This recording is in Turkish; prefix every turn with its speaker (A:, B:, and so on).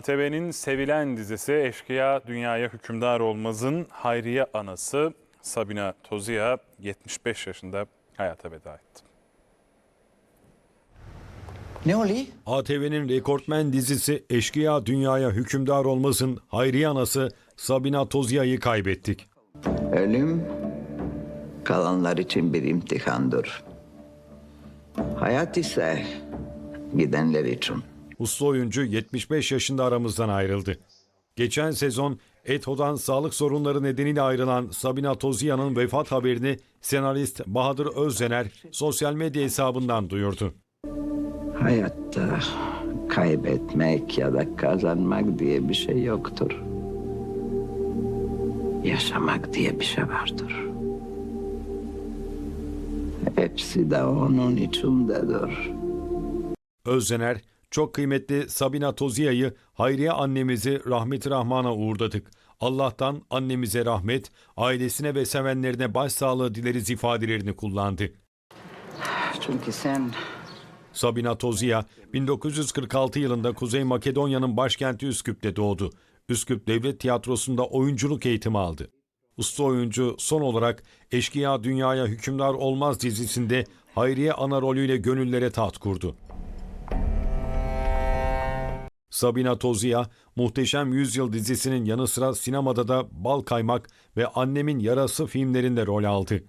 A: ATV'nin sevilen dizisi Eşkıya Dünyaya Hükümdar Olmaz'ın Hayriye anası Sabina Tozia 75 yaşında hayata veda etti.
B: Ne oluyor?
C: ATV'nin rekortmen dizisi Eşkıya Dünyaya Hükümdar Olmaz'ın Hayriye anası Sabina Tozia'yı kaybettik.
B: Ölüm kalanlar için bir imtihandır. Hayat ise gidenler için.
C: Usta oyuncu 75 yaşında aramızdan ayrıldı. Geçen sezon ETO'dan sağlık sorunları nedeniyle ayrılan Sabina Tozia'nın vefat haberini senarist Bahadır Özdener sosyal medya hesabından duyurdu.
B: Hayatta kaybetmek ya da kazanmak diye bir şey yoktur. Yaşamak diye bir şey vardır. Hepsi de onun içindedir.
C: Özdener, çok kıymetli Sabina Tozia'yı Hayriye annemizi rahmeti rahmana uğurladık. Allah'tan annemize rahmet, ailesine ve sevenlerine başsağlığı dileriz ifadelerini kullandı.
B: Çünkü sen
C: Sabina Tozia 1946 yılında Kuzey Makedonya'nın başkenti Üsküp'te doğdu. Üsküp Devlet Tiyatrosu'nda oyunculuk eğitimi aldı. Usta oyuncu son olarak Eşkıya Dünyaya Hükümdar Olmaz dizisinde Hayriye ana rolüyle gönüllere taht kurdu. Sabina Tozia, Muhteşem Yüzyıl dizisinin yanı sıra sinemada da Bal Kaymak ve Annemin Yarası filmlerinde rol aldı.